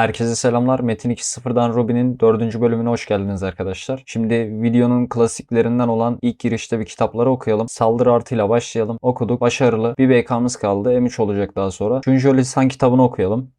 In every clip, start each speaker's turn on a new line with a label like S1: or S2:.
S1: Herkese selamlar. Metin 2.0'dan Robin'in 4. bölümüne hoş geldiniz arkadaşlar. Şimdi videonun klasiklerinden olan ilk girişte bir kitapları okuyalım. Saldırı artıyla başlayalım. Okuduk. Başarılı. Bir BK'mız kaldı. M3 olacak daha sonra. Şunjo Lisan kitabını okuyalım.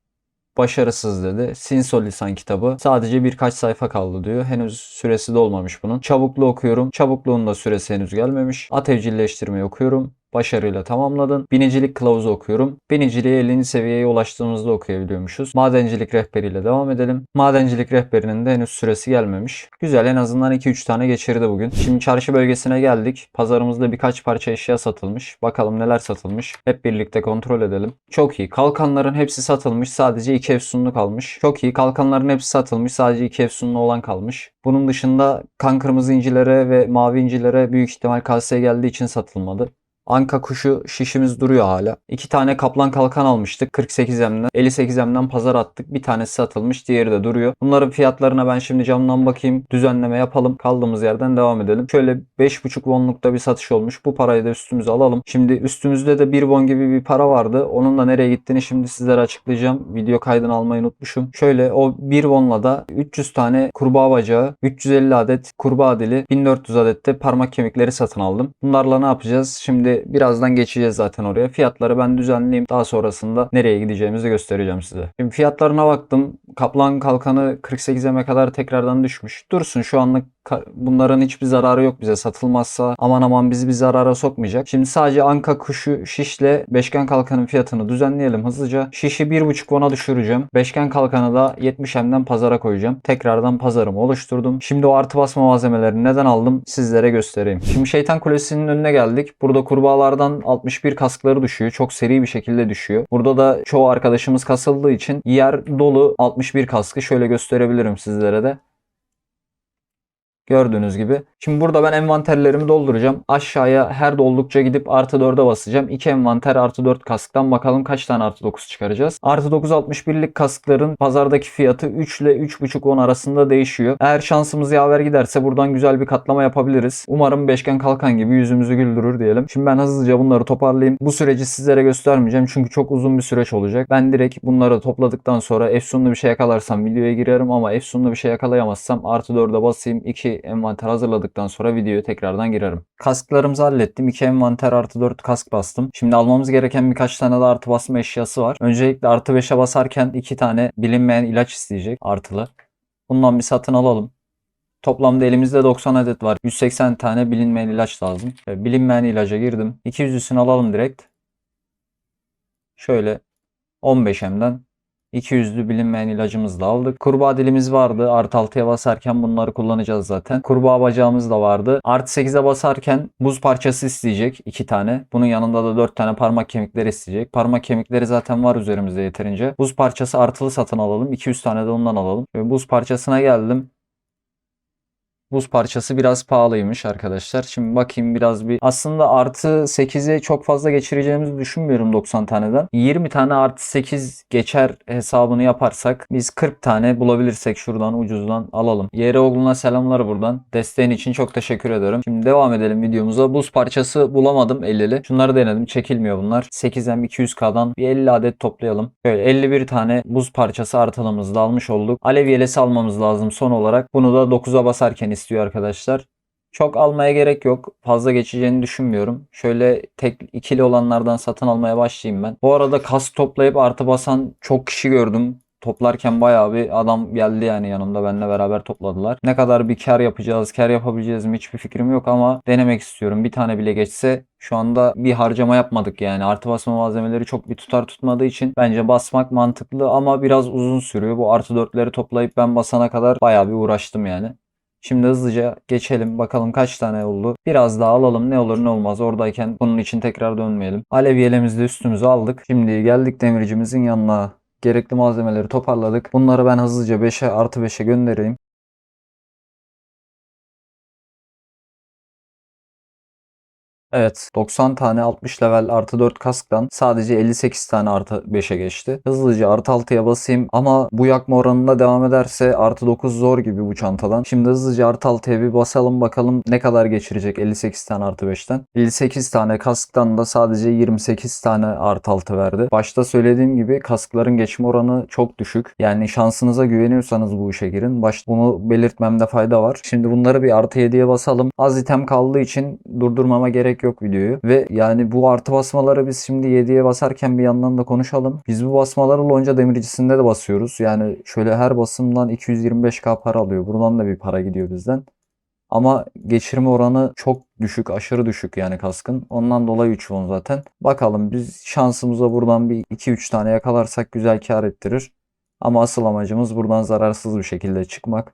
S1: Başarısız dedi. Sinsol lisan kitabı. Sadece birkaç sayfa kaldı diyor. Henüz süresi dolmamış bunun. Çabuklu okuyorum. Çabukluğun da süresi henüz gelmemiş. At evcilleştirmeyi okuyorum başarıyla tamamladın. Binicilik kılavuzu okuyorum. Biniciliğe 50. seviyeye ulaştığımızda okuyabiliyormuşuz. Madencilik rehberiyle devam edelim. Madencilik rehberinin de henüz süresi gelmemiş. Güzel en azından 2-3 tane geçirdi bugün. Şimdi çarşı bölgesine geldik. Pazarımızda birkaç parça eşya satılmış. Bakalım neler satılmış. Hep birlikte kontrol edelim. Çok iyi. Kalkanların hepsi satılmış. Sadece 2 efsunlu kalmış. Çok iyi. Kalkanların hepsi satılmış. Sadece 2 efsunlu olan kalmış. Bunun dışında kan kırmızı incilere ve mavi incilere büyük ihtimal kaseye geldiği için satılmadı. Anka kuşu şişimiz duruyor hala. İki tane kaplan kalkan almıştık 48M'den. 58M'den pazar attık. Bir tanesi satılmış diğeri de duruyor. Bunların fiyatlarına ben şimdi camdan bakayım. Düzenleme yapalım. Kaldığımız yerden devam edelim. Şöyle 5.5 wonlukta bir satış olmuş. Bu parayı da üstümüze alalım. Şimdi üstümüzde de 1 won gibi bir para vardı. Onun da nereye gittiğini şimdi sizlere açıklayacağım. Video kaydını almayı unutmuşum. Şöyle o 1 wonla da 300 tane kurbağa bacağı, 350 adet kurbağa dili, 1400 adet de parmak kemikleri satın aldım. Bunlarla ne yapacağız? Şimdi birazdan geçeceğiz zaten oraya. Fiyatları ben düzenleyeyim. Daha sonrasında nereye gideceğimizi göstereceğim size. Şimdi fiyatlarına baktım. Kaplan kalkanı 48'e kadar tekrardan düşmüş. Dursun şu anlık bunların hiçbir zararı yok bize satılmazsa aman aman bizi bir zarara sokmayacak. Şimdi sadece anka kuşu şişle beşgen kalkanın fiyatını düzenleyelim hızlıca. Şişi 1.5 won'a düşüreceğim. Beşgen kalkanı da 70 M'den pazara koyacağım. Tekrardan pazarımı oluşturdum. Şimdi o artı basma malzemelerini neden aldım sizlere göstereyim. Şimdi şeytan kulesinin önüne geldik. Burada kurbağalardan 61 kaskları düşüyor. Çok seri bir şekilde düşüyor. Burada da çoğu arkadaşımız kasıldığı için yer dolu 61 kaskı şöyle gösterebilirim sizlere de. Gördüğünüz gibi. Şimdi burada ben envanterlerimi dolduracağım. Aşağıya her doldukça gidip artı 4'e basacağım. 2 envanter artı 4 kasktan bakalım kaç tane artı 9 çıkaracağız. Artı 9 61'lik kaskların pazardaki fiyatı 3 ile 3.5 10 arasında değişiyor. Eğer şansımız yaver giderse buradan güzel bir katlama yapabiliriz. Umarım beşgen kalkan gibi yüzümüzü güldürür diyelim. Şimdi ben hızlıca bunları toparlayayım. Bu süreci sizlere göstermeyeceğim çünkü çok uzun bir süreç olacak. Ben direkt bunları topladıktan sonra efsunlu bir şey yakalarsam videoya girerim ama efsunlu bir şey yakalayamazsam artı 4'e basayım. 2 envanter hazırladıktan sonra videoya tekrardan girerim. Kasklarımızı hallettim. 2 envanter artı 4 kask bastım. Şimdi almamız gereken birkaç tane de artı basma eşyası var. Öncelikle artı 5'e basarken 2 tane bilinmeyen ilaç isteyecek artılı. Bundan bir satın alalım. Toplamda elimizde 90 adet var. 180 tane bilinmeyen ilaç lazım. Bilinmeyen ilaca girdim. 200'üsünü alalım direkt. Şöyle 15M'den 200'lü bilinmeyen ilacımızı da aldık. Kurbağa dilimiz vardı. Artı 6'ya basarken bunları kullanacağız zaten. Kurbağa bacağımız da vardı. Artı 8'e basarken buz parçası isteyecek 2 tane. Bunun yanında da 4 tane parmak kemikleri isteyecek. Parmak kemikleri zaten var üzerimizde yeterince. Buz parçası artılı satın alalım. 200 tane de ondan alalım. Buz parçasına geldim. Buz parçası biraz pahalıymış arkadaşlar. Şimdi bakayım biraz bir. Aslında artı 8'e çok fazla geçireceğimizi düşünmüyorum 90 taneden. 20 tane artı 8 geçer hesabını yaparsak biz 40 tane bulabilirsek şuradan ucuzdan alalım. Yere oğluna selamlar buradan. Desteğin için çok teşekkür ederim. Şimdi devam edelim videomuza. Buz parçası bulamadım 50'li. Şunları denedim. Çekilmiyor bunlar. 8'den 200k'dan bir 50 adet toplayalım. Böyle 51 tane buz parçası artılımızda almış olduk. Alev yelesi almamız lazım son olarak. Bunu da 9'a basarken istiyor arkadaşlar. Çok almaya gerek yok. Fazla geçeceğini düşünmüyorum. Şöyle tek ikili olanlardan satın almaya başlayayım ben. Bu arada kas toplayıp artı basan çok kişi gördüm. Toplarken bayağı bir adam geldi yani yanımda benimle beraber topladılar. Ne kadar bir kar yapacağız, kar yapabileceğiz mi hiçbir fikrim yok ama denemek istiyorum. Bir tane bile geçse şu anda bir harcama yapmadık yani. Artı basma malzemeleri çok bir tutar tutmadığı için bence basmak mantıklı ama biraz uzun sürüyor. Bu artı dörtleri toplayıp ben basana kadar bayağı bir uğraştım yani. Şimdi hızlıca geçelim bakalım kaç tane oldu. Biraz daha alalım ne olur ne olmaz oradayken bunun için tekrar dönmeyelim. Alev yelemizi de üstümüze aldık. Şimdi geldik demircimizin yanına. Gerekli malzemeleri toparladık. Bunları ben hızlıca 5'e artı 5'e göndereyim. Evet 90 tane 60 level artı 4 kasktan sadece 58 tane artı 5'e geçti. Hızlıca artı 6'ya basayım ama bu yakma oranında devam ederse artı 9 zor gibi bu çantadan. Şimdi hızlıca artı 6'ya bir basalım bakalım ne kadar geçirecek 58 tane artı 5'ten. 58 tane kasktan da sadece 28 tane artı 6 verdi. Başta söylediğim gibi kaskların geçme oranı çok düşük. Yani şansınıza güveniyorsanız bu işe girin. Başta bunu belirtmemde fayda var. Şimdi bunları bir artı 7'ye basalım. Az item kaldığı için durdurmama gerek yok videoyu. Ve yani bu artı basmaları biz şimdi 7'ye basarken bir yandan da konuşalım. Biz bu basmaları lonca demircisinde de basıyoruz. Yani şöyle her basımdan 225k para alıyor. Buradan da bir para gidiyor bizden. Ama geçirme oranı çok düşük, aşırı düşük yani kaskın. Ondan dolayı 3 won zaten. Bakalım biz şansımıza buradan bir 2-3 tane yakalarsak güzel kar ettirir. Ama asıl amacımız buradan zararsız bir şekilde çıkmak.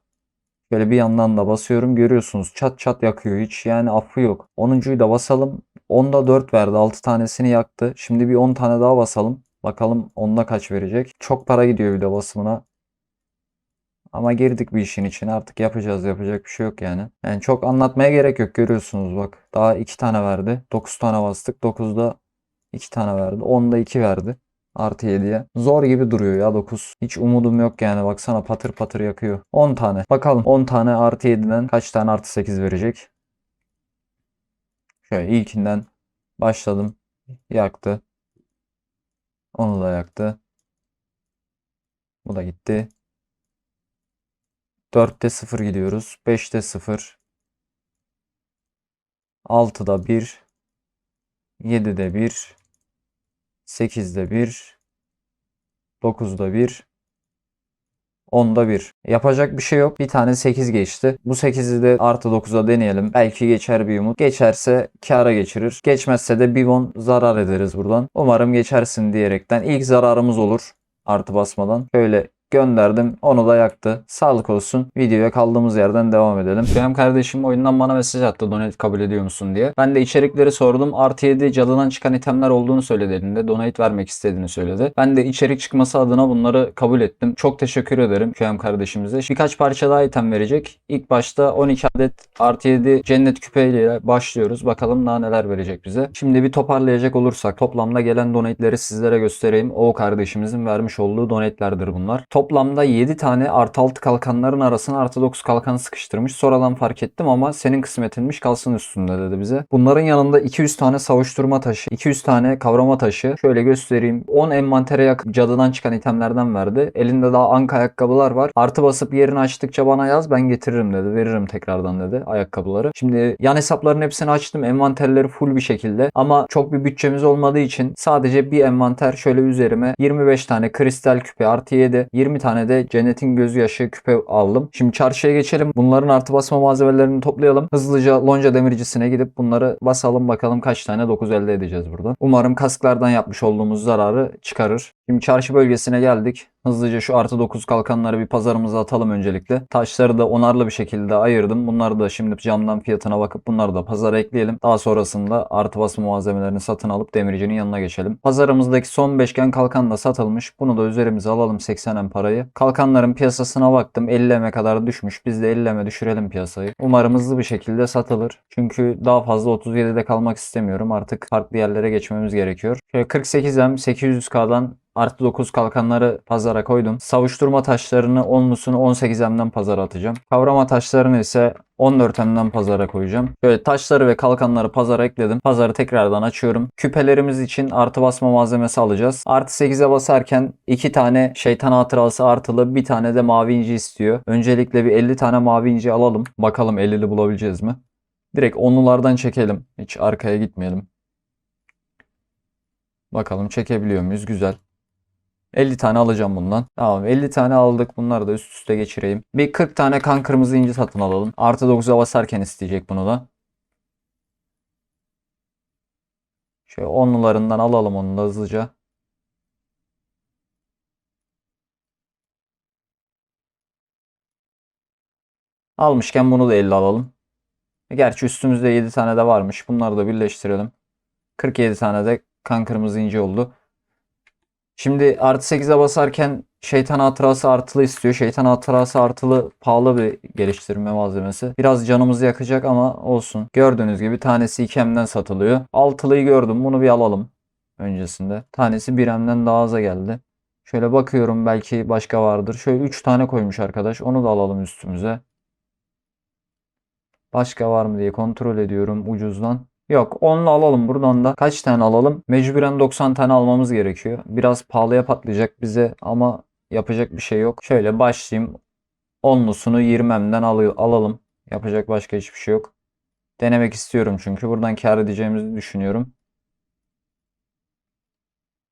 S1: Böyle bir yandan da basıyorum görüyorsunuz çat çat yakıyor hiç yani affı yok. 10'uncuyu da basalım. 10'da 4 verdi 6 tanesini yaktı. Şimdi bir 10 tane daha basalım. Bakalım onda kaç verecek. Çok para gidiyor bir de basımına. Ama girdik bir işin içine artık yapacağız yapacak bir şey yok yani. Yani çok anlatmaya gerek yok görüyorsunuz bak. Daha 2 tane verdi. 9 tane bastık. 9'da 2 tane verdi. 10'da 2 verdi. Artı 7'ye. Zor gibi duruyor ya 9. Hiç umudum yok yani baksana patır patır yakıyor. 10 tane. Bakalım 10 tane artı 7'den kaç tane artı 8 verecek. Şöyle ilkinden başladım. Yaktı. Onu da yaktı. Bu da gitti. 4'te 0 gidiyoruz. 5'te 0. 6'da 1. 7'de 1. 8'de 1. 9'da 1. 10'da 1. Yapacak bir şey yok. Bir tane 8 geçti. Bu 8'i de artı 9'a deneyelim. Belki geçer bir umut. Geçerse kâra geçirir. Geçmezse de bir won zarar ederiz buradan. Umarım geçersin diyerekten ilk zararımız olur. Artı basmadan. Şöyle gönderdim. Onu da yaktı. Sağlık olsun. Videoya kaldığımız yerden devam edelim. Benim kardeşim oyundan bana mesaj attı donate kabul ediyor musun diye. Ben de içerikleri sordum. Artı 7 cadıdan çıkan itemler olduğunu söyledi elinde. Donate vermek istediğini söyledi. Ben de içerik çıkması adına bunları kabul ettim. Çok teşekkür ederim Köyem kardeşimize. Birkaç parça daha item verecek. İlk başta 12 adet artı 7 cennet küpeyle başlıyoruz. Bakalım daha neler verecek bize. Şimdi bir toparlayacak olursak toplamda gelen donate'leri sizlere göstereyim. O kardeşimizin vermiş olduğu donate'lerdir bunlar. Toplamda 7 tane artı 6 kalkanların arasına artı 9 kalkan sıkıştırmış. Sonradan fark ettim ama senin kısmetinmiş kalsın üstünde dedi bize. Bunların yanında 200 tane savuşturma taşı, 200 tane kavrama taşı. Şöyle göstereyim. 10 envantere yakın cadıdan çıkan itemlerden verdi. Elinde daha anka ayakkabılar var. Artı basıp yerini açtıkça bana yaz ben getiririm dedi. Veririm tekrardan dedi ayakkabıları. Şimdi yan hesapların hepsini açtım. Envanterleri full bir şekilde. Ama çok bir bütçemiz olmadığı için sadece bir envanter şöyle üzerime 25 tane kristal küpe artı 7, 20 tane de cennetin gözü yaşı küpe aldım. Şimdi çarşıya geçelim. Bunların artı basma malzemelerini toplayalım. Hızlıca lonca demircisine gidip bunları basalım bakalım kaç tane 9 elde edeceğiz buradan. Umarım kasklardan yapmış olduğumuz zararı çıkarır. Şimdi çarşı bölgesine geldik. Hızlıca şu artı 9 kalkanları bir pazarımıza atalım öncelikle. Taşları da onarlı bir şekilde ayırdım. Bunları da şimdi camdan fiyatına bakıp bunları da pazara ekleyelim. Daha sonrasında artı basma malzemelerini satın alıp demircinin yanına geçelim. Pazarımızdaki son beşgen kalkan da satılmış. Bunu da üzerimize alalım 80 parayı. Kalkanların piyasasına baktım. 50'me kadar düşmüş. Biz de 50'me düşürelim piyasayı. Umarım hızlı bir şekilde satılır. Çünkü daha fazla 37'de kalmak istemiyorum. Artık farklı yerlere geçmemiz gerekiyor. Şöyle 48M 800K'dan Artı 9 kalkanları pazara koydum. Savuşturma taşlarını 10'lusunu 18M'den pazara atacağım. Kavrama taşlarını ise 14M'den pazara koyacağım. Böyle taşları ve kalkanları pazara ekledim. Pazarı tekrardan açıyorum. Küpelerimiz için artı basma malzemesi alacağız. Artı 8'e basarken 2 tane şeytan hatırası artılı bir tane de mavi inci istiyor. Öncelikle bir 50 tane mavi inci alalım. Bakalım 50'li bulabileceğiz mi? Direkt onlulardan çekelim. Hiç arkaya gitmeyelim. Bakalım çekebiliyor muyuz? Güzel. 50 tane alacağım bundan. Tamam 50 tane aldık. Bunları da üst üste geçireyim. Bir 40 tane kan kırmızı inci satın alalım. Artı 9'a basarken isteyecek bunu da. Şöyle onlularından alalım onu da hızlıca. Almışken bunu da 50 alalım. Gerçi üstümüzde 7 tane de varmış. Bunları da birleştirelim. 47 tane de kan kırmızı inci oldu. Şimdi artı 8'e basarken Şeytan hatırası artılı istiyor. Şeytan hatırası artılı pahalı bir geliştirme malzemesi. Biraz canımızı yakacak ama olsun. Gördüğünüz gibi tanesi 2M'den satılıyor. Altılıyı gördüm. Bunu bir alalım öncesinde. Tanesi 1M'den daha aza geldi. Şöyle bakıyorum belki başka vardır. Şöyle 3 tane koymuş arkadaş. Onu da alalım üstümüze. Başka var mı diye kontrol ediyorum ucuzdan. Yok onunla alalım buradan da. Kaç tane alalım? Mecburen 90 tane almamız gerekiyor. Biraz pahalıya patlayacak bize ama yapacak bir şey yok. Şöyle başlayayım. Onlusunu 20'mden alıyor, alalım. Yapacak başka hiçbir şey yok. Denemek istiyorum çünkü buradan kar edeceğimizi düşünüyorum.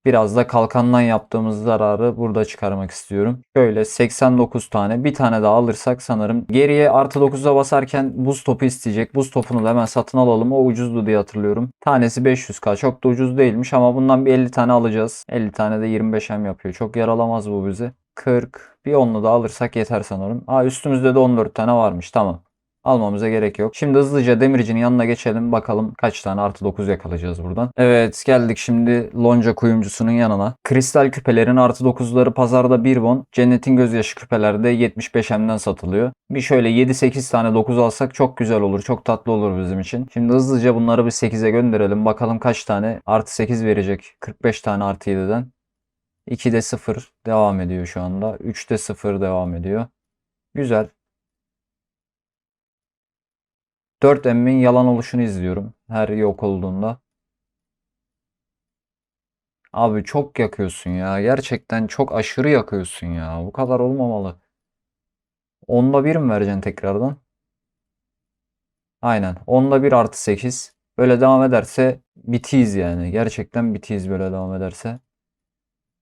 S1: Biraz da kalkandan yaptığımız zararı burada çıkarmak istiyorum. Şöyle 89 tane bir tane daha alırsak sanırım geriye artı 9'a basarken buz topu isteyecek. Buz topunu da hemen satın alalım. O ucuzdu diye hatırlıyorum. Tanesi 500k çok da ucuz değilmiş ama bundan bir 50 tane alacağız. 50 tane de 25M yapıyor. Çok yaralamaz bu bizi. 40 bir onlu da alırsak yeter sanırım. Aa üstümüzde de 14 tane varmış tamam. Almamıza gerek yok. Şimdi hızlıca demircinin yanına geçelim. Bakalım kaç tane artı 9 yakalayacağız buradan. Evet geldik şimdi lonca kuyumcusunun yanına. Kristal küpelerin artı 9'ları pazarda 1 bon. Cennetin gözyaşı küpelerde 75M'den satılıyor. Bir şöyle 7-8 tane 9 alsak çok güzel olur. Çok tatlı olur bizim için. Şimdi hızlıca bunları bir 8'e gönderelim. Bakalım kaç tane artı 8 verecek. 45 tane artı 7'den. 2'de 0 devam ediyor şu anda. 3'te 0 devam ediyor. Güzel. 4M'in yalan oluşunu izliyorum. Her yok olduğunda. Abi çok yakıyorsun ya. Gerçekten çok aşırı yakıyorsun ya. Bu kadar olmamalı. Onda bir mi vereceksin tekrardan? Aynen. Onda bir artı 8. Böyle devam ederse bitiyiz yani. Gerçekten bitiyiz böyle devam ederse.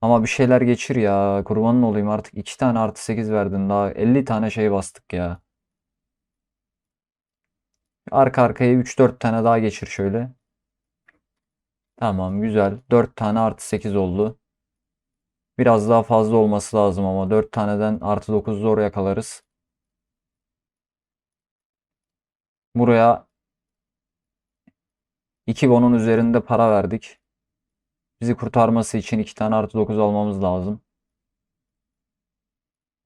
S1: Ama bir şeyler geçir ya. Kurbanın olayım artık 2 tane artı 8 verdin. Daha 50 tane şey bastık ya. Arka arkaya 3-4 tane daha geçir şöyle. Tamam güzel. 4 tane artı 8 oldu. Biraz daha fazla olması lazım ama 4 taneden artı 9 zor yakalarız. Buraya 2 bonun üzerinde para verdik. Bizi kurtarması için 2 tane artı 9 almamız lazım.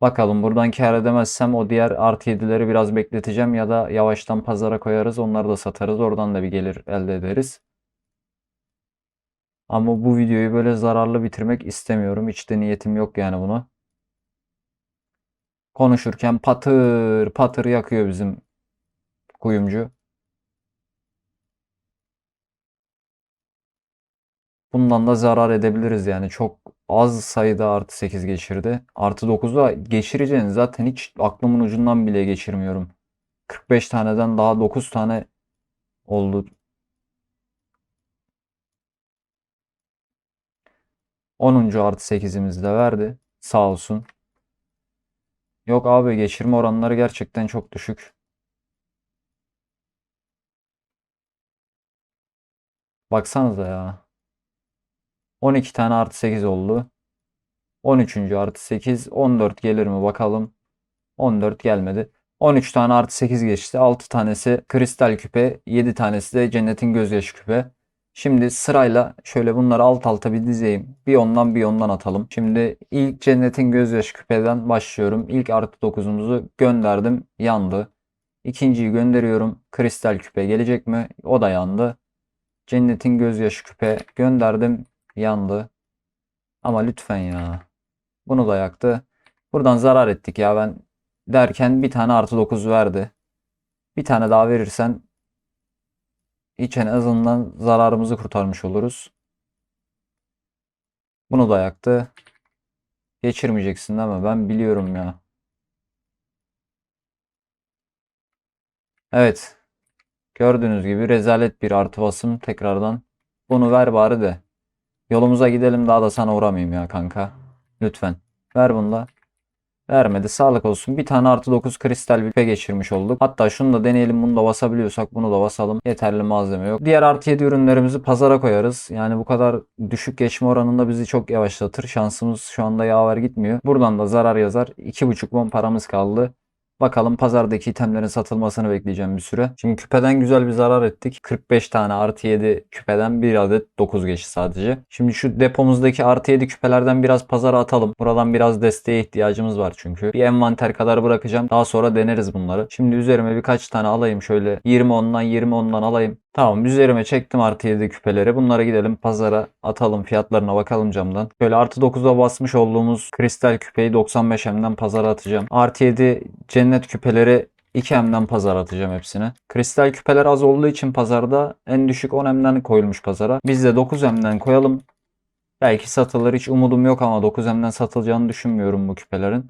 S1: Bakalım buradan kar edemezsem o diğer artı 7'leri biraz bekleteceğim ya da yavaştan pazara koyarız. Onları da satarız. Oradan da bir gelir elde ederiz. Ama bu videoyu böyle zararlı bitirmek istemiyorum. Hiç de niyetim yok yani bunu. Konuşurken patır patır yakıyor bizim kuyumcu. Bundan da zarar edebiliriz yani. Çok az sayıda artı 8 geçirdi. Artı 9'a geçireceğini zaten hiç aklımın ucundan bile geçirmiyorum. 45 taneden daha 9 tane oldu. 10. artı 8'imizi de verdi. Sağ olsun. Yok abi geçirme oranları gerçekten çok düşük. Baksanıza ya. 12 tane artı 8 oldu. 13. artı 8. 14 gelir mi bakalım. 14 gelmedi. 13 tane artı 8 geçti. 6 tanesi kristal küpe. 7 tanesi de cennetin gözyaşı küpe. Şimdi sırayla şöyle bunları alt alta bir dizeyim. Bir ondan bir ondan atalım. Şimdi ilk cennetin gözyaşı küpeden başlıyorum. İlk artı 9'umuzu gönderdim. Yandı. İkinciyi gönderiyorum. Kristal küpe gelecek mi? O da yandı. Cennetin gözyaşı küpe gönderdim. Yandı. Ama lütfen ya. Bunu da yaktı. Buradan zarar ettik ya ben derken bir tane artı 9 verdi. Bir tane daha verirsen hiç en azından zararımızı kurtarmış oluruz. Bunu da yaktı. Geçirmeyeceksin mi? Ben biliyorum ya. Evet. Gördüğünüz gibi rezalet bir artı basım tekrardan. Bunu ver bari de. Yolumuza gidelim daha da sana uğramayayım ya kanka. Lütfen. Ver bunu da. Vermedi. Sağlık olsun. Bir tane artı 9 kristal bir geçirmiş olduk. Hatta şunu da deneyelim. Bunu da basabiliyorsak bunu da basalım. Yeterli malzeme yok. Diğer artı 7 ürünlerimizi pazara koyarız. Yani bu kadar düşük geçme oranında bizi çok yavaşlatır. Şansımız şu anda yaver gitmiyor. Buradan da zarar yazar. 2,5 bon paramız kaldı. Bakalım pazardaki itemlerin satılmasını bekleyeceğim bir süre. Şimdi küpeden güzel bir zarar ettik. 45 tane artı 7 küpeden bir adet 9 geçti sadece. Şimdi şu depomuzdaki artı 7 küpelerden biraz pazara atalım. Buradan biraz desteğe ihtiyacımız var çünkü. Bir envanter kadar bırakacağım. Daha sonra deneriz bunları. Şimdi üzerime birkaç tane alayım şöyle 20 ondan 20 ondan alayım. Tamam üzerime çektim artı 7 küpeleri. Bunlara gidelim pazara atalım fiyatlarına bakalım camdan. Şöyle artı 9'a basmış olduğumuz kristal küpeyi 95M'den pazara atacağım. Artı 7 cennet küpeleri 2M'den pazara atacağım hepsini. Kristal küpeler az olduğu için pazarda en düşük 10M'den koyulmuş pazara. Biz de 9M'den koyalım. Belki satılır hiç umudum yok ama 9M'den satılacağını düşünmüyorum bu küpelerin.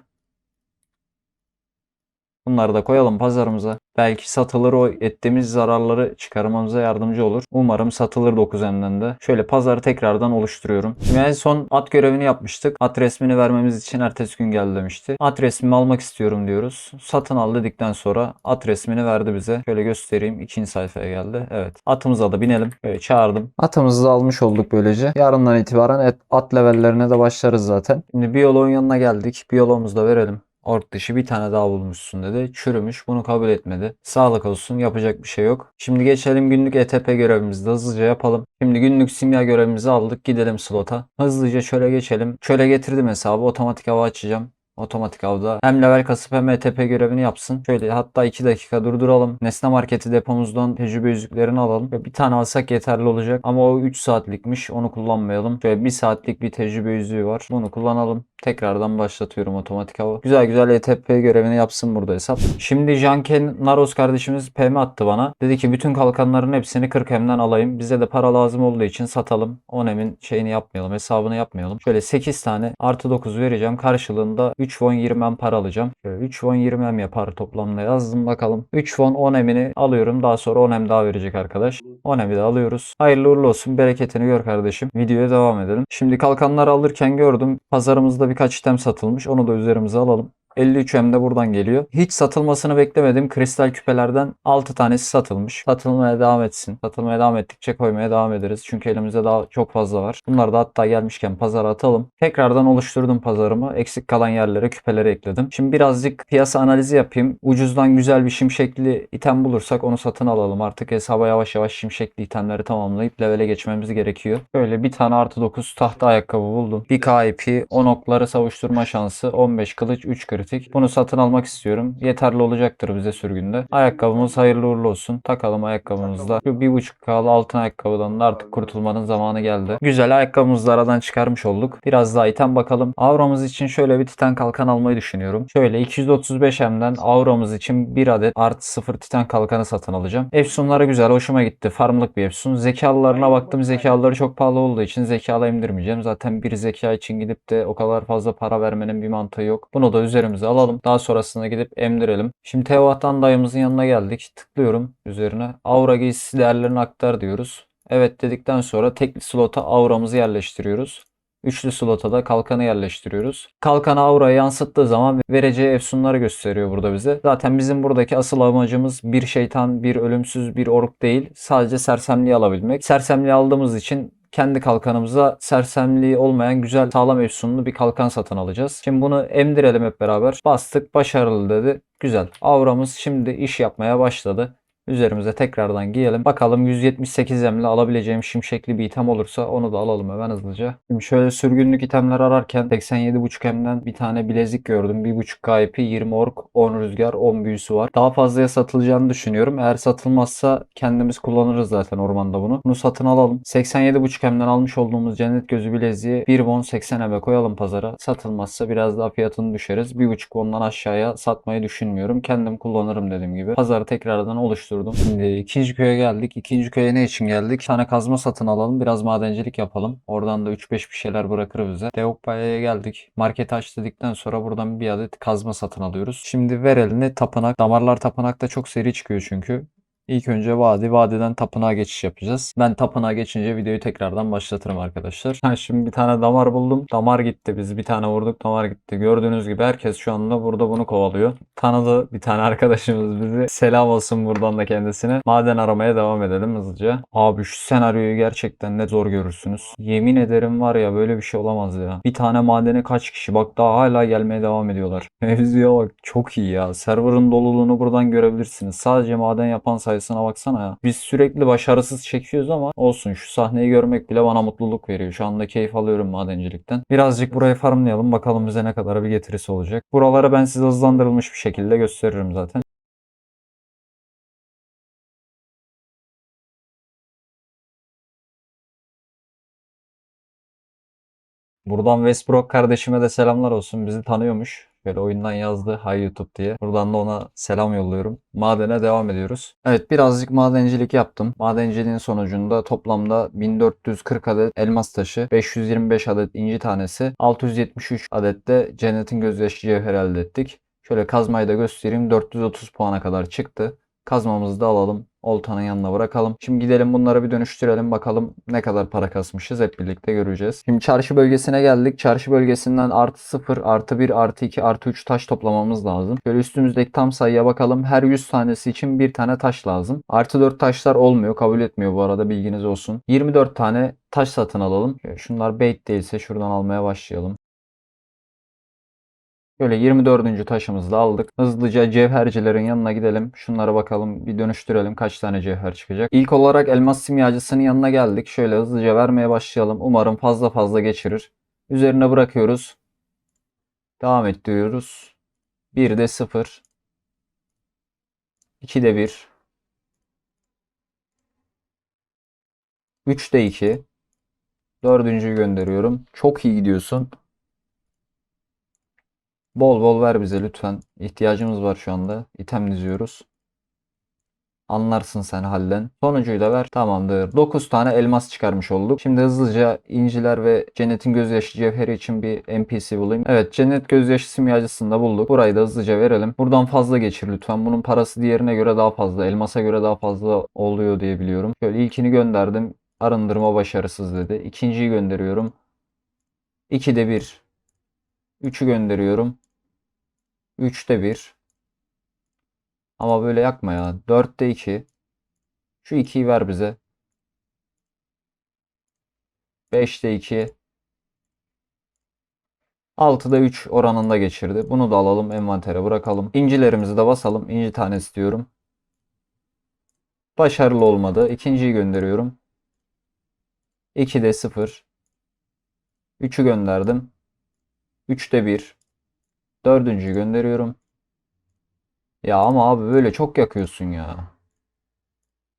S1: Bunları da koyalım pazarımıza. Belki satılır o ettiğimiz zararları çıkarmamıza yardımcı olur. Umarım satılır 9M'den de. Şöyle pazarı tekrardan oluşturuyorum. Şimdi en son at görevini yapmıştık. At resmini vermemiz için ertesi gün gel demişti. At resmimi almak istiyorum diyoruz. Satın al dedikten sonra at resmini verdi bize. Şöyle göstereyim. ikinci sayfaya geldi. Evet. Atımıza da binelim. Böyle çağırdım. Atımızı da almış olduk böylece. Yarından itibaren at levellerine de başlarız zaten. Şimdi biyoloğun yanına geldik. Biyoloğumuzu da verelim. Ork dışı bir tane daha bulmuşsun dedi. Çürümüş. Bunu kabul etmedi. Sağlık olsun. Yapacak bir şey yok. Şimdi geçelim günlük ETP görevimizi hızlıca yapalım. Şimdi günlük simya görevimizi aldık. Gidelim slota. Hızlıca şöyle geçelim. Şöyle getirdim hesabı. Otomatik hava açacağım. Otomatik avda hem level kasıp hem ETP görevini yapsın. Şöyle hatta 2 dakika durduralım. Nesne marketi depomuzdan tecrübe yüzüklerini alalım. Ve bir tane alsak yeterli olacak. Ama o 3 saatlikmiş. Onu kullanmayalım. Şöyle 1 saatlik bir tecrübe yüzüğü var. Bunu kullanalım. Tekrardan başlatıyorum otomatik hava. Güzel güzel ETP görevini yapsın burada hesap. Şimdi Janken Naros kardeşimiz PM attı bana. Dedi ki bütün kalkanların hepsini 40 M'den alayım. Bize de para lazım olduğu için satalım. 10 M'in şeyini yapmayalım. Hesabını yapmayalım. Şöyle 8 tane artı 9 vereceğim. Karşılığında 3 won 20 M para alacağım. Şöyle 3 won 20 M yapar toplamda yazdım bakalım. 3 won 10 M'ini alıyorum. Daha sonra 10 M daha verecek arkadaş. 10 M'i de alıyoruz. Hayırlı uğurlu olsun. Bereketini gör kardeşim. Videoya devam edelim. Şimdi kalkanları alırken gördüm. Pazarımızda birkaç item satılmış. Onu da üzerimize alalım. 53M de buradan geliyor. Hiç satılmasını beklemedim. Kristal küpelerden 6 tanesi satılmış. Satılmaya devam etsin. Satılmaya devam ettikçe koymaya devam ederiz. Çünkü elimizde daha çok fazla var. Bunları da hatta gelmişken pazara atalım. Tekrardan oluşturdum pazarımı. Eksik kalan yerlere küpeleri ekledim. Şimdi birazcık piyasa analizi yapayım. Ucuzdan güzel bir şimşekli item bulursak onu satın alalım. Artık hesaba yavaş yavaş şimşekli itemleri tamamlayıp levele geçmemiz gerekiyor. Böyle bir tane artı 9 tahta ayakkabı buldum. Bir KIP, 10 okları savuşturma şansı, 15 kılıç, 3 kritik. Bunu satın almak istiyorum. Yeterli olacaktır bize sürgünde. Ayakkabımız hayırlı uğurlu olsun. Takalım ayakkabımızla. Şu 1.5K'lı altın ayakkabıdan da artık kurtulmanın zamanı geldi. Güzel ayakkabımızı da aradan çıkarmış olduk. Biraz daha item bakalım. Auramız için şöyle bir titan kalkan almayı düşünüyorum. Şöyle 235M'den auramız için bir adet artı 0 titan kalkanı satın alacağım. Efsunları güzel. Hoşuma gitti. Farmlık bir efsun. Zekalılarına baktım. Zekalıları çok pahalı olduğu için zekalı emdirmeyeceğim. Zaten bir zeka için gidip de o kadar fazla para vermenin bir mantığı yok. Bunu da üzerimize alalım. Daha sonrasında gidip emdirelim. Şimdi Teohat'tan dayımızın yanına geldik. Tıklıyorum üzerine. Aura giysisi değerlerini aktar diyoruz. Evet dedikten sonra tekli slota auramızı yerleştiriyoruz. Üçlü slota da kalkanı yerleştiriyoruz. Kalkanı auraya yansıttığı zaman vereceği efsunları gösteriyor burada bize. Zaten bizim buradaki asıl amacımız bir şeytan, bir ölümsüz, bir ork değil. Sadece sersemliği alabilmek. Sersemliği aldığımız için kendi kalkanımıza sersemliği olmayan güzel sağlam efsunlu bir kalkan satın alacağız. Şimdi bunu emdirelim hep beraber. Bastık başarılı dedi. Güzel. Auramız şimdi iş yapmaya başladı. Üzerimize tekrardan giyelim. Bakalım 178 emle alabileceğim şimşekli bir item olursa onu da alalım hemen hızlıca. Şimdi şöyle sürgünlük itemler ararken 87.5 emden bir tane bilezik gördüm. 1.5 KP, 20 ork, 10 rüzgar, 10 büyüsü var. Daha fazlaya satılacağını düşünüyorum. Eğer satılmazsa kendimiz kullanırız zaten ormanda bunu. Bunu satın alalım. 87.5 emden almış olduğumuz cennet gözü bileziği 1 won 80 eme koyalım pazara. Satılmazsa biraz daha fiyatını düşeriz. 1.5 won'dan aşağıya satmayı düşünmüyorum. Kendim kullanırım dediğim gibi. Pazarı tekrardan oluşturdum. Şimdi ikinci köye geldik. İkinci köye ne için geldik? Bir tane kazma satın alalım. Biraz madencilik yapalım. Oradan da 3-5 bir şeyler bırakır bize. Deokpaya'ya geldik. Marketi aç dedikten sonra buradan bir adet kazma satın alıyoruz. Şimdi ver elini tapınak. Damarlar tapınakta çok seri çıkıyor çünkü. İlk önce vadi, vadiden tapınağa geçiş yapacağız. Ben tapınağa geçince videoyu tekrardan başlatırım arkadaşlar. Ha, şimdi bir tane damar buldum. Damar gitti. Biz bir tane vurduk, damar gitti. Gördüğünüz gibi herkes şu anda burada bunu kovalıyor. Tanıdı bir tane arkadaşımız bizi. Selam olsun buradan da kendisine. Maden aramaya devam edelim hızlıca. Abi şu senaryoyu gerçekten ne zor görürsünüz. Yemin ederim var ya böyle bir şey olamaz ya. Bir tane madene kaç kişi? Bak daha hala gelmeye devam ediyorlar. Mevzuya bak çok iyi ya. Server'ın doluluğunu buradan görebilirsiniz. Sadece maden yapan sayısına baksana ya. Biz sürekli başarısız çekiyoruz ama olsun şu sahneyi görmek bile bana mutluluk veriyor. Şu anda keyif alıyorum madencilikten. Birazcık burayı farmlayalım. Bakalım bize ne kadar bir getirisi olacak. Buraları ben size hızlandırılmış bir şekilde gösteririm zaten. Buradan Westbrook kardeşime de selamlar olsun. Bizi tanıyormuş. Böyle oyundan yazdı Hay YouTube diye. Buradan da ona selam yolluyorum. Madene devam ediyoruz. Evet birazcık madencilik yaptım. Madenciliğin sonucunda toplamda 1440 adet elmas taşı, 525 adet inci tanesi, 673 adet de cennetin gözyaşı cevher elde ettik. Şöyle kazmayı da göstereyim. 430 puana kadar çıktı. Kazmamızı da alalım. Oltanın yanına bırakalım. Şimdi gidelim bunları bir dönüştürelim. Bakalım ne kadar para kasmışız. Hep birlikte göreceğiz. Şimdi çarşı bölgesine geldik. Çarşı bölgesinden artı 0, artı 1, artı 2, artı 3 taş toplamamız lazım. Şöyle üstümüzdeki tam sayıya bakalım. Her 100 tanesi için bir tane taş lazım. Artı 4 taşlar olmuyor. Kabul etmiyor bu arada bilginiz olsun. 24 tane taş satın alalım. Şunlar bait değilse şuradan almaya başlayalım. Böyle 24. taşımızı da aldık. Hızlıca cevhercilerin yanına gidelim. Şunlara bakalım bir dönüştürelim kaç tane cevher çıkacak. İlk olarak elmas simyacısının yanına geldik. Şöyle hızlıca vermeye başlayalım. Umarım fazla fazla geçirir. Üzerine bırakıyoruz. Devam et diyoruz. 1 de 0. 2 de 1. 3 de 2. Dördüncüyü gönderiyorum. Çok iyi gidiyorsun. Bol bol ver bize lütfen. İhtiyacımız var şu anda. İtem diziyoruz. Anlarsın sen halden. Sonuncuyu da ver. Tamamdır. 9 tane elmas çıkarmış olduk. Şimdi hızlıca inciler ve cennetin gözyaşı cevheri için bir NPC bulayım. Evet cennet gözyaşı simyacısını da bulduk. Burayı da hızlıca verelim. Buradan fazla geçir lütfen. Bunun parası diğerine göre daha fazla. Elmasa göre daha fazla oluyor diye biliyorum. Şöyle ilkini gönderdim. Arındırma başarısız dedi. İkinciyi gönderiyorum. 2'de 1. 3'ü gönderiyorum. 3'te 1. Ama böyle yakma ya. 4'te 2. Şu 2'yi ver bize. 5'te 2. 6'da 3 oranında geçirdi. Bunu da alalım envantere bırakalım. İncilerimizi de basalım. İnci tane istiyorum. Başarılı olmadı. İkinciyi gönderiyorum. 2'de 0. 3'ü gönderdim. 3'te 1. Dördüncüyü gönderiyorum. Ya ama abi böyle çok yakıyorsun ya.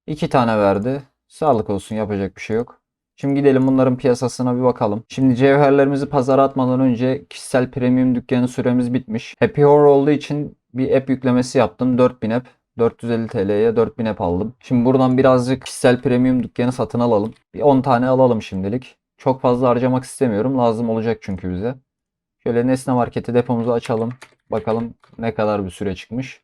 S1: İki tane verdi. Sağlık olsun yapacak bir şey yok. Şimdi gidelim bunların piyasasına bir bakalım. Şimdi cevherlerimizi pazara atmadan önce kişisel premium dükkanı süremiz bitmiş. Happy Hour olduğu için bir app yüklemesi yaptım. 4000 app. 450 TL'ye 4000 app aldım. Şimdi buradan birazcık kişisel premium dükkanı satın alalım. Bir 10 tane alalım şimdilik. Çok fazla harcamak istemiyorum. Lazım olacak çünkü bize. Şöyle Nesne Market'i depomuzu açalım. Bakalım ne kadar bir süre çıkmış.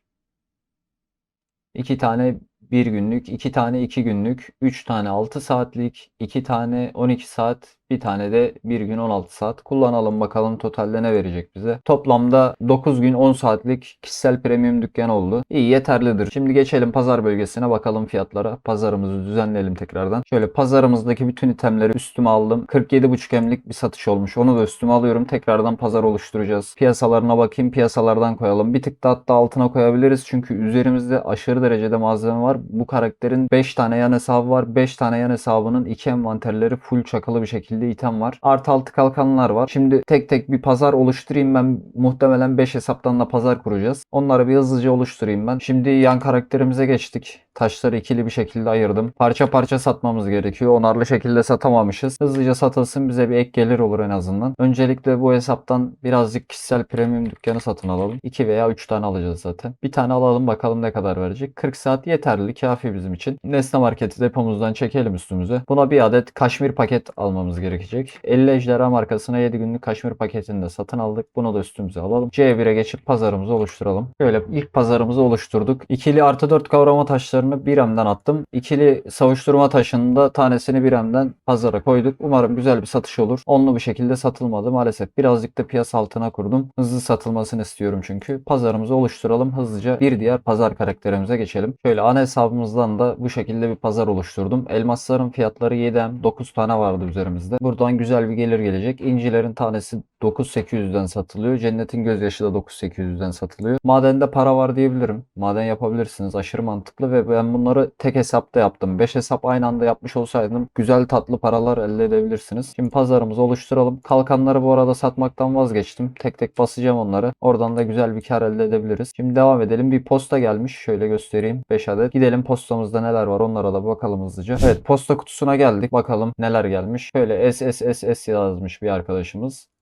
S1: 2 tane 1 günlük, 2 tane 2 günlük, 3 tane 6 saatlik, 2 tane 12 saat, bir tane de 1 gün 16 saat kullanalım bakalım totalde ne verecek bize. Toplamda 9 gün 10 saatlik kişisel premium dükkan oldu. İyi yeterlidir. Şimdi geçelim pazar bölgesine bakalım fiyatlara. Pazarımızı düzenleyelim tekrardan. Şöyle pazarımızdaki bütün itemleri üstüme aldım. 47,5 emlik bir satış olmuş. Onu da üstüme alıyorum. Tekrardan pazar oluşturacağız. Piyasalarına bakayım. Piyasalardan koyalım. Bir tık da hatta altına koyabiliriz. Çünkü üzerimizde aşırı derecede malzeme var. Bu karakterin 5 tane yan hesabı var. 5 tane yan hesabının 2 envanterleri full çakalı bir şekilde item var. Artı altı kalkanlar var. Şimdi tek tek bir pazar oluşturayım ben. Muhtemelen 5 hesaptan da pazar kuracağız. Onları bir hızlıca oluşturayım ben. Şimdi yan karakterimize geçtik. Taşları ikili bir şekilde ayırdım. Parça parça satmamız gerekiyor. Onarlı şekilde satamamışız. Hızlıca satılsın bize bir ek gelir olur en azından. Öncelikle bu hesaptan birazcık kişisel premium dükkanı satın alalım. 2 veya 3 tane alacağız zaten. Bir tane alalım bakalım ne kadar verecek. 40 saat yeterli kafi bizim için. Nesne marketi depomuzdan çekelim üstümüze. Buna bir adet kaşmir paket almamız gerekiyor gerekecek. 50 ejderha markasına 7 günlük kaşmir paketini de satın aldık. Bunu da üstümüze alalım. C1'e geçip pazarımızı oluşturalım. Şöyle ilk pazarımızı oluşturduk. İkili artı 4 kavrama taşlarını bir emden attım. İkili savuşturma taşını da tanesini bir emden pazara koyduk. Umarım güzel bir satış olur. Onlu bir şekilde satılmadı maalesef. Birazcık da piyasa altına kurdum. Hızlı satılmasını istiyorum çünkü. Pazarımızı oluşturalım. Hızlıca bir diğer pazar karakterimize geçelim. Şöyle ana hesabımızdan da bu şekilde bir pazar oluşturdum. Elmasların fiyatları 7M 9 tane vardı üzerimizde. Buradan güzel bir gelir gelecek. İncilerin tanesi 9800'den satılıyor. Cennetin gözyaşı da 9800'den satılıyor. Madende para var diyebilirim. Maden yapabilirsiniz. Aşırı mantıklı ve ben bunları tek hesapta yaptım. 5 hesap aynı anda yapmış olsaydım güzel tatlı paralar elde edebilirsiniz. Şimdi pazarımızı oluşturalım. Kalkanları bu arada satmaktan vazgeçtim. Tek tek basacağım onları. Oradan da güzel bir kar elde edebiliriz. Şimdi devam edelim. Bir posta gelmiş. Şöyle göstereyim. 5 adet. Gidelim postamızda neler var onlara da bakalım hızlıca. Evet posta kutusuna geldik. Bakalım neler gelmiş. Şöyle SSSS yazmış bir arkadaşımız.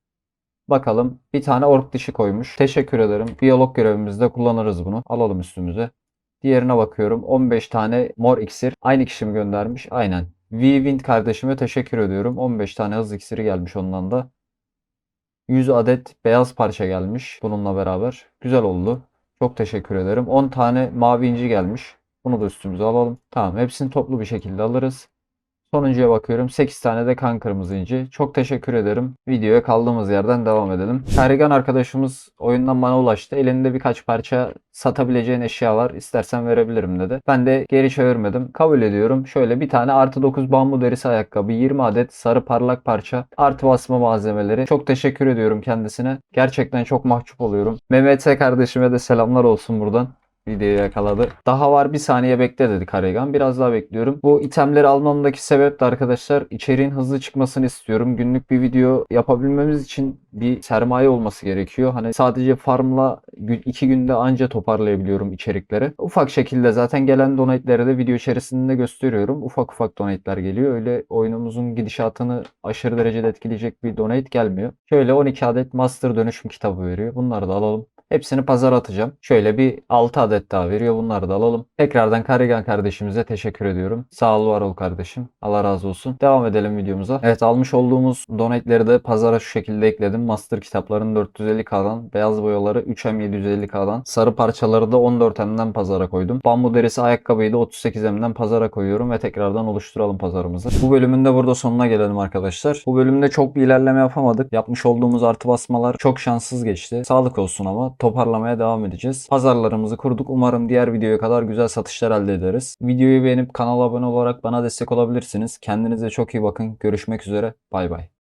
S1: Bakalım bir tane ork dişi koymuş. Teşekkür ederim. Biyolog görevimizde kullanırız bunu. Alalım üstümüze. Diğerine bakıyorum. 15 tane mor iksir. Aynı kişi mi göndermiş? Aynen. V-Wind kardeşime teşekkür ediyorum. 15 tane hız iksiri gelmiş ondan da. 100 adet beyaz parça gelmiş bununla beraber. Güzel oldu. Çok teşekkür ederim. 10 tane mavi inci gelmiş. Bunu da üstümüze alalım. Tamam hepsini toplu bir şekilde alırız. Sonuncuya bakıyorum. 8 tane de kan kırmızı inci. Çok teşekkür ederim. Videoya kaldığımız yerden devam edelim. Karigan arkadaşımız oyundan bana ulaştı. Elinde birkaç parça satabileceğin eşya var. İstersen verebilirim dedi. Ben de geri çevirmedim. Kabul ediyorum. Şöyle bir tane artı 9 bambu derisi ayakkabı. 20 adet sarı parlak parça. Artı basma malzemeleri. Çok teşekkür ediyorum kendisine. Gerçekten çok mahcup oluyorum. Mehmet kardeşime de selamlar olsun buradan videoyu yakaladı. Daha var bir saniye bekle dedi Karigan. Biraz daha bekliyorum. Bu itemleri almamdaki sebep de arkadaşlar içeriğin hızlı çıkmasını istiyorum. Günlük bir video yapabilmemiz için bir sermaye olması gerekiyor. Hani sadece farmla iki günde anca toparlayabiliyorum içerikleri. Ufak şekilde zaten gelen donate'leri de video içerisinde gösteriyorum. Ufak ufak donate'ler geliyor. Öyle oyunumuzun gidişatını aşırı derecede etkileyecek bir donate gelmiyor. Şöyle 12 adet master dönüşüm kitabı veriyor. Bunları da alalım. Hepsini pazara atacağım. Şöyle bir 6 adet daha veriyor. Bunları da alalım. Tekrardan Karigan kardeşimize teşekkür ediyorum. Sağ ol var ol kardeşim. Allah razı olsun. Devam edelim videomuza. Evet almış olduğumuz donate'leri de pazara şu şekilde ekledim. Master kitapların 450k'dan, beyaz boyaları 3M 750k'dan, sarı parçaları da 14M'den pazara koydum. Bambu derisi ayakkabıyı da 38M'den pazara koyuyorum ve tekrardan oluşturalım pazarımızı. Bu bölümün de burada sonuna gelelim arkadaşlar. Bu bölümde çok bir ilerleme yapamadık. Yapmış olduğumuz artı basmalar çok şanssız geçti. Sağlık olsun ama toparlamaya devam edeceğiz. Pazarlarımızı kurduk. Umarım diğer videoya kadar güzel satışlar elde ederiz. Videoyu beğenip kanala abone olarak bana destek olabilirsiniz. Kendinize çok iyi bakın. Görüşmek üzere. Bay bay.